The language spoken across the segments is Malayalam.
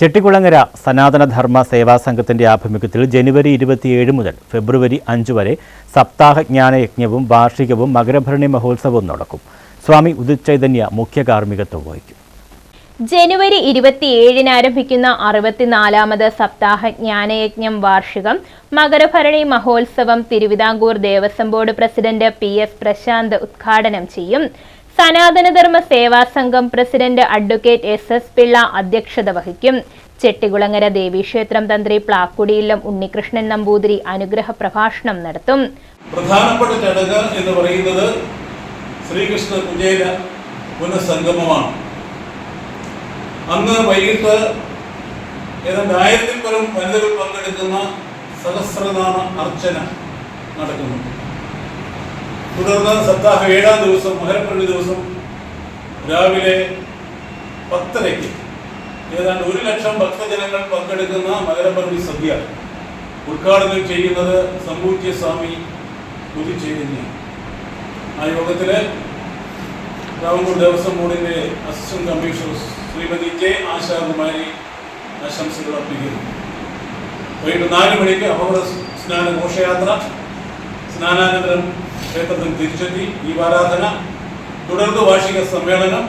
ചെട്ടിക്കുളങ്ങര സനാതനധർമ്മ സേവാ സംഘത്തിന്റെ ആഭിമുഖ്യത്തിൽ ജനുവരി ഇരുപത്തിയേഴ് മുതൽ ഫെബ്രുവരി അഞ്ച് വരെ സപ്താഹ ജ്ഞാനയജ്ഞവും വാർഷികവും മകരഭരണി മഹോത്സവവും നടക്കും. സ്വാമി ഉദിത് ചൈതന്യ മുഖ്യ കാർമ്മികത്വം വഹിക്കും. ജനുവരി ഇരുപത്തിയേഴിന് ആരംഭിക്കുന്ന അറുപത്തിനാലാമത് സപ്താഹ ജ്ഞാനയജ്ഞം വാർഷികം മകരഭരണി മഹോത്സവം Travancore Devaswom board president P S Prashanth ഉദ്ഘാടനം ചെയ്യും. Sanatanadharma Seva Sangham president advocate S S Pillai അധ്യക്ഷത വഹിക്കും. ചെട്ടികുളങ്ങര ദേവീക്ഷേത്രം തന്ത്രി പ്ലാക്കുടിയില്ലം ഉണ്ണികൃഷ്ണൻ നമ്പൂതിരി അനുഗ്രഹ പ്രഭാഷണം നടത്തും. പ്രധാനപ്പെട്ട ചടങ്ങ് എന്ന് പറയുന്നത് ശ്രീകൃഷ്ണ കുചേല പുനഃസംഗമമാണ്. അന്ന് വൈകിട്ട് ഏതാണ്ട് ആയിരത്തിൽ പരം വനിതകൾ പങ്കെടുക്കുന്ന സഹസ്രനാമ അർച്ചന നടക്കുന്നു തുടർന്ന് സപ്താഹ ഏഴാം ദിവസം മകരപ്പള്ളി ദിവസം രാവിലെ പത്തരയ്ക്ക് ഏതാണ്ട് ഒരു ലക്ഷം ഭക്തജനങ്ങൾ പങ്കെടുക്കുന്ന മകരപ്പള്ളി സദ്യ ഉദ്ഘാടനം ചെയ്യുന്നത് സമ്പൂജ്യ സ്വാമി ഉദിച്ചേതന്യാണ് ആ യോഗത്തിൽ രാമപൂർ ദേവസ്വം ബോർഡിന്റെ assistant commissioner Shrimati K Ashakumari ആശംസകൾ അർപ്പിക്കുന്നു. വൈകിട്ട് നാല് മണിക്ക് അപകട സ്നാന ഘോഷയാത്ര സ്നാനാനന്തരം ക്ഷേത്രത്തിൽ തിരിച്ചെത്തി ദീപാരാധന തുടർന്ന് വാർഷിക സമ്മേളനം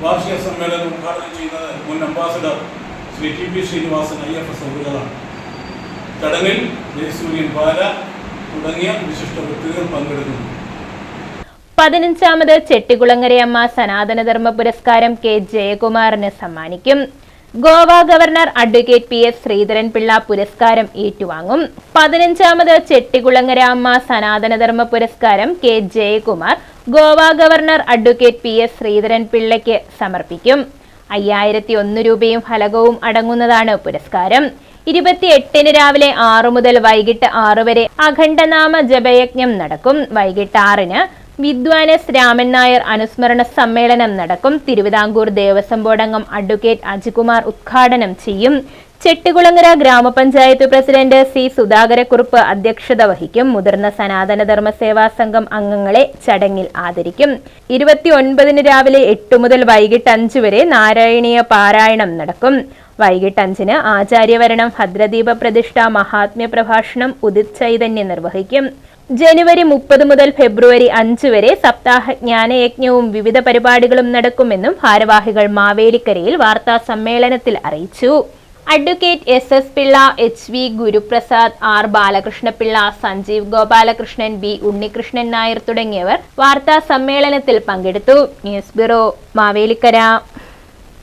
വാർഷിക സമ്മേളനം ഉദ്ഘാടനം ചെയ്യുന്നത് മുൻ ambassador Shri T P Srinivasan I F S അവറുകളാണ് ചടങ്ങിൽ ജയസൂര്യൻ ബാല തുടങ്ങിയ വിശിഷ്ട വ്യക്തികൾ പങ്കെടുക്കുന്നു. പതിനഞ്ചാമത് ചെട്ടികുളങ്ങരയമ്മ സനാതനധർമ്മ പുരസ്കാരം കെ ജയകുമാറിന് സമ്മാനിക്കും. Goa governor advocate P S Sreedharan Pillai പുരസ്കാരം ഏറ്റുവാങ്ങും. പതിനഞ്ചാമത് ചെട്ടികുളങ്ങര അമ്മ സനാതനധർമ്മ പുരസ്കാരം K Jayakumar Goa governor advocate P S ശ്രീധരൻപിള്ളയ്ക്ക് സമർപ്പിക്കും. അയ്യായിരത്തി ഒന്ന് രൂപയും ഫലകവും അടങ്ങുന്നതാണ് പുരസ്കാരം. ഇരുപത്തിയെട്ടിന് രാവിലെ ആറു മുതൽ വൈകിട്ട് ആറു വരെ അഖണ്ഡനാമ ജപയജ്ഞം നടക്കും. വൈകിട്ട് ആറിന് വിദ്വാനസ് രാമൻ നായർ അനുസ്മരണ സമ്മേളനം നടക്കും. തിരുവിതാംകൂർ ദേവസ്വം ബോർഡംഗം അഡ്വക്കേറ്റ് അജികുമാർ ഉദ്ഘാടനം ചെയ്യും. ചെട്ടികുളങ്ങര ഗ്രാമപഞ്ചായത്ത് പ്രസിഡന്റ് സി സുധാകരക്കുറുപ്പ് അധ്യക്ഷത വഹിക്കും. മുതിർന്ന സനാതനധർമ്മ സേവാ സംഘം അംഗങ്ങളെ ചടങ്ങിൽ ആദരിക്കും. ഇരുപത്തിയൊൻപതിന് രാവിലെ എട്ട് മുതൽ വൈകിട്ട് അഞ്ച് വരെ നാരായണീയ പാരായണം നടക്കും. വൈകിട്ട് അഞ്ചിന് ആചാര്യവരണം ഭദ്രദീപ പ്രതിഷ്ഠ മഹാത്മ്യ പ്രഭാഷണം ഉദിത് ചൈതന്യം നിർവഹിക്കും. ജനുവരി മുപ്പത് മുതൽ ഫെബ്രുവരി അഞ്ച് വരെ സപ്താഹ ജ്ഞാനയജ്ഞവും വിവിധ പരിപാടികളും നടക്കുമെന്നും ഭാരവാഹികൾ മാവേലിക്കരയിൽ വാർത്താ സമ്മേളനത്തിൽ അറിയിച്ചു. Advocate S S Pillai H V Guruprasad R Balakrishnapillai Sanjeev Gopalakrishnan B Unnikrishnan Nair തുടങ്ങിയവർ വാർത്താ സമ്മേളനത്തിൽ പങ്കെടുത്തു. News bureau Mavelikkara.